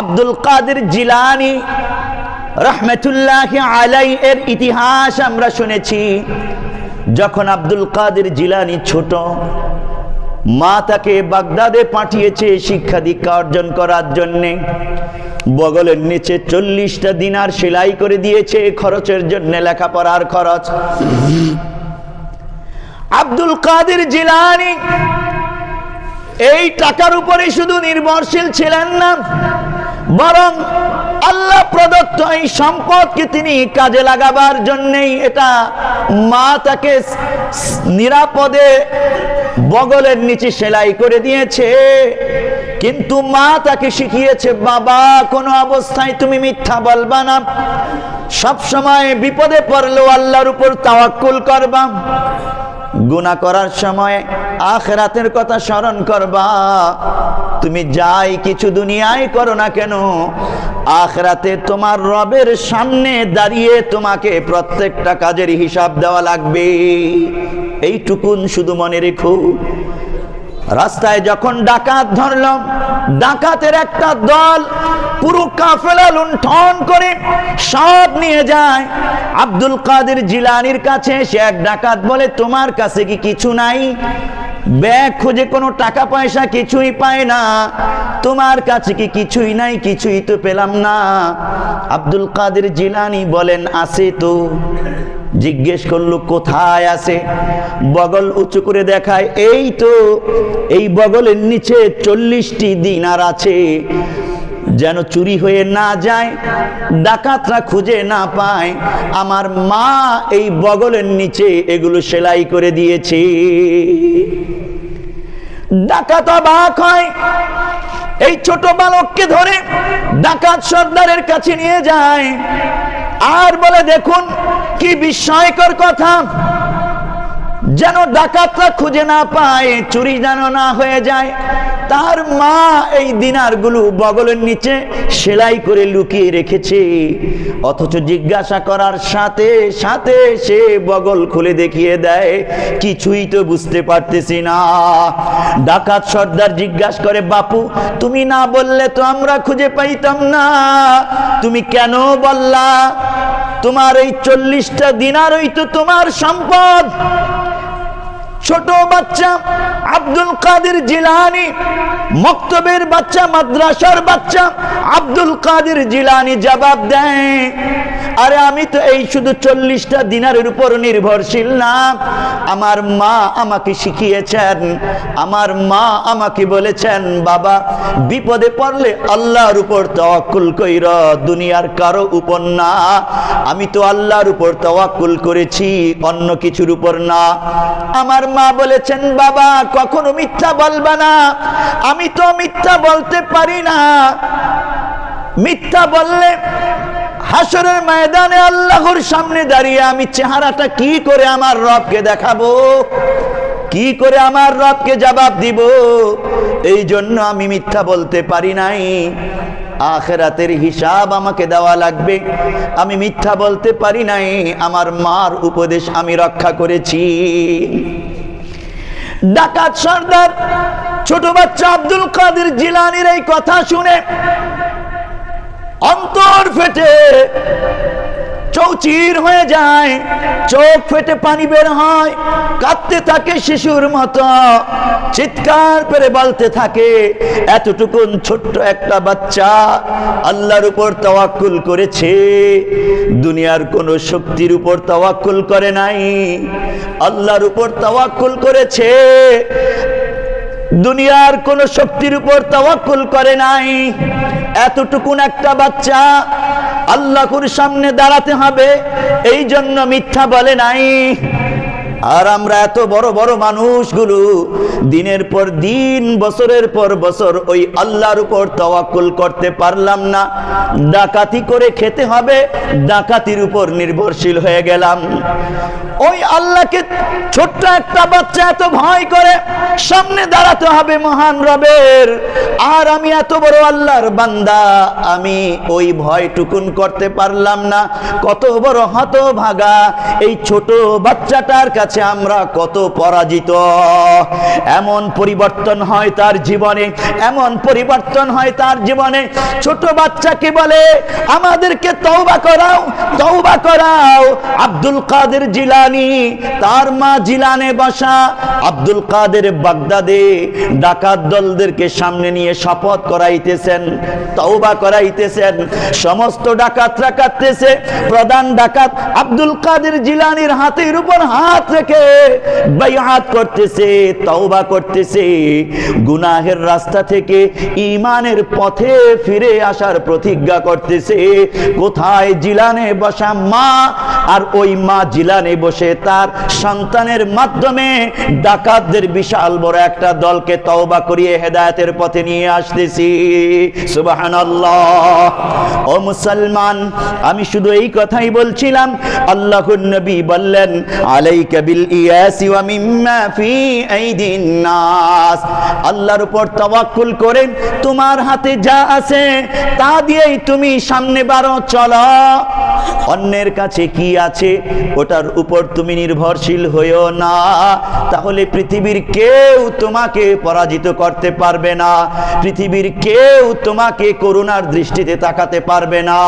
আব্দুল কাদের জিলানি রহমতুল্লাহ আলাই এর ইতিহাস আমরা শুনেছি। যখন আব্দুল কাদের জিলানি ছোট, মা তাকে বাগদাদে পাঠিয়েছে শিক্ষা দীক্ষা অর্জন করার জন্যে। বগলের নিচে চল্লিশটা দিনার সেলাই করে দিয়েছে, খরচের জন্য লেখাপড়ার খরচ। আব্দুল কাদের জিলানি এই টাকার উপরে শুধু নির্ভরশীল ছিলেন না বরং আল্লাহ প্রদত্ত এই সম্পদকে তিনি কাজে লাগাবার জন্যেই এটা মা তাকে নিরাপদে বগলের নিচে সেলাই করে দিয়েছে। কিন্তু মা তাকে শিখিয়েছে, বাবা, কোনো অবস্থায় তুমি মিথ্যা বলবা না। সব সময় বিপদে পড়লেও আল্লাহর উপর তাওয়াক্কুল করবা। গুনাহ করার সময় আখরাতের কথা স্মরণ করবা। তুমি যাই কিছু দুনিয়ায় করো না কেন, আখরাতে তোমার রবের সামনে দাঁড়িয়ে তোমাকে প্রত্যেকটা কাজের হিসাব দেওয়া লাগবে। এইটুকুন শুধু মনে রেখো। রাস্তায় যখন ডাকাত ধরলাম ডাকাতের একটা দল পুরো কাফেলা লুণ্ঠন করে সব নিয়ে যায়। আব্দুল কাদের জিলানির কাছে সে এক ডাকাত বলে, তোমার কাছে কি কিছু নাই? ব্যাগ খুঁজে কোনো টাকা পয়সা কিছুই পায় না। তোমার কাছে কি কিছুই নাই, কিছুই তো পেলাম না। আব্দুল কাদের জিলানি বলেন, আছে তো। জিজ্ঞেস করল, কোথায় আছে? বগল উঁচু করে দেখায়, এই তো, এই বগলের নিচে চল্লিশটি দিনার আছে। যেন চুরি হয়ে না যায়, ডাকাতরা খুঁজে না পায়। আমার মা এই বগলের নিচে এগুলো সেলাই করে দিয়েছে। ডাকাত অবাক হয়। এই ছোট বালককে ধরে ডাকাত সর্দারের কাছে নিয়ে যায়। আর বলে, দেখুন, কি বিস্ময়কর কথা। যেন ডাকাতরা খুঁজে না পায়, চুরি যেন না হয়ে যায়। তার মা এই দিনারগুলো বগলের নিচে সেলাই করে লুকিয়ে রেখেছে। অথচ জিজ্ঞাসা করার সাথে সাথে সে বগল খুলে দেখিয়ে দেয়, কিছুই তো বুঝতে পারতেছি না। ডাকাত সর্দার জিজ্ঞাসা করে, বাপু, তুমি না বললে তো আমরা খুঁজে পাইতাম না। তুমি কেন বললা? তোমার এই চল্লিশটা দিনারই তো তোমার সম্পদ। ছোট বাচ্চা আব্দুল কাদের জিলানি মক্তবের বাচ্চা মাদ্রাসার বাচ্চা আব্দুল কাদের জিলানি জবাব দেয়। আরে আমি তো এই শুধু চল্লিশটা দিনারের উপর নির্ভরশীল না। আমার মা আমাকে শিখিয়েছেন, আমার মা আমাকে বলেছেন, বাবা, বিপদে পড়লে আল্লাহর উপর তওয়াক্কুল কইর, দুনিয়ার কারও উপর না। আমি তো আল্লাহর উপর তওয়াক্কুল করেছি, অন্য কিছুর উপর না। আমার মা বলেছেন, বাবা, কখনো মিথ্যা বলবা না। আমি তো মিথ্যা বলতে পারি না। মিথ্যা বললে হাসরের ময়দানে আল্লাহর সামনে দাঁড়িয়ে আমি চেহারাটা কি করে আমার রবকে দেখাবো? কি করে আমার রবকে জবাব দিব? এই জন্য আমি মিথ্যা বলতে পারি নাই। আখেরাতের হিসাব আমাকে দেওয়া লাগবে। আমি মিথ্যা বলতে পারি নাই। আমার মার উপদেশ আমি রক্ষা করেছি। ডাকাত সর্দার, ছোট বাচ্চা আব্দুল কাদের জিলানির এই কথা শুনে অন্তর ফেটে, চৌচির হয়ে যায়, চোখ ফেটে পানি বের হয়, কাঁদতে থাকে শিশুর মতো, চিৎকার করে বলতে থাকে, এতটুকুন ছোট্ট একটা বাচ্চা আল্লাহর উপর তাওয়াক্কুল করেছে, দুনিয়ার কোনো শক্তির উপর তাওয়াক্কুল করে নাই, আল্লাহর উপর তাওয়াক্কুল করেছে দুনিয়ার কোন শক্তির উপর তাওয়াক্কুল করে নাই। এতটুকুন একটা বাচ্চা আল্লাহর সামনে দাঁড়াতে হবে এই জন্য মিথ্যা বলে নাই। আর আমরা এত বড় বড় মানুষগুলো, দিনের পর দিন, বছরের পর বছর ওই আল্লাহর উপর তওয়াক্কুল করতে পারলাম না। ডাকাতি করে খেতে হবে, ডাকাতির উপর নির্ভরশীল হয়ে গেলাম। ওই আল্লাহকে ছোট্ট একটা বাচ্চা এত ভয় করে, সামনে দাঁড়াতে হবে মহান রবের। আর আমি এত বড় আল্লাহর বান্দা, আমি ওই ভয় টুকুন করতে পারলাম না। কত বড় হত ভাগা এই ছোট বাচ্চাটার কাছে কাছে আমরা কত পরাজিত। এমন পরিবর্তন হয় তার জীবনে, এমন পরিবর্তন হয় তার জীবনে। ছোট বাচ্চাকে বলে? আমাদেরকে তওবা করাও তওবা করাও। আব্দুল কাদের জিলানি, তার মা জিলানে বসা। আব্দুল কাদের বাগদাদে ডাকাত দলদেরকে সামনে নিয়ে শপথ করাইতেছেন, তওবা করাইতেছেন। সমস্ত ডাকাতরা কাঁদতেছে। প্রধান ডাকাত আব্দুল কাদের জিলানির হাতের উপর হাত রেখে বাইআত করতেছে, তওবা করতেছে। গুনাহের রাস্তা থেকে ইমানের পথে ফিরে আসার প্রতিজ্ঞা করতেছে। কোথায় জিলানে বসা মা আর ওই মা জিলানে বসে তার সন্তানের মাধ্যমে ডাকাতদের বিশাল বড় একটা দলকে তওবা করিয়ে হেদায়েতের পথে নিয়ে আসতেছি। সুবহানাল্লাহ। ও মুসলমান, আমি শুধু এই কথাই বলছিলাম, আল্লাহর নবী বললেন, আলাইকা আল্লাহর উপর তাওয়াক্কুল করে তোমার হাতে যা আছে তা দিয়েই তুমি সামনে বারো অন্যের কাছে কি আছে ওটার উপর তুমি নির্ভরশীল হইও না। তাহলে পৃথিবীর কেউ তোমাকে পরাজিত করতে পারবে না। পৃথিবীর কেউ তোমাকে করুণার দৃষ্টিতে তাকাতে পারবে না।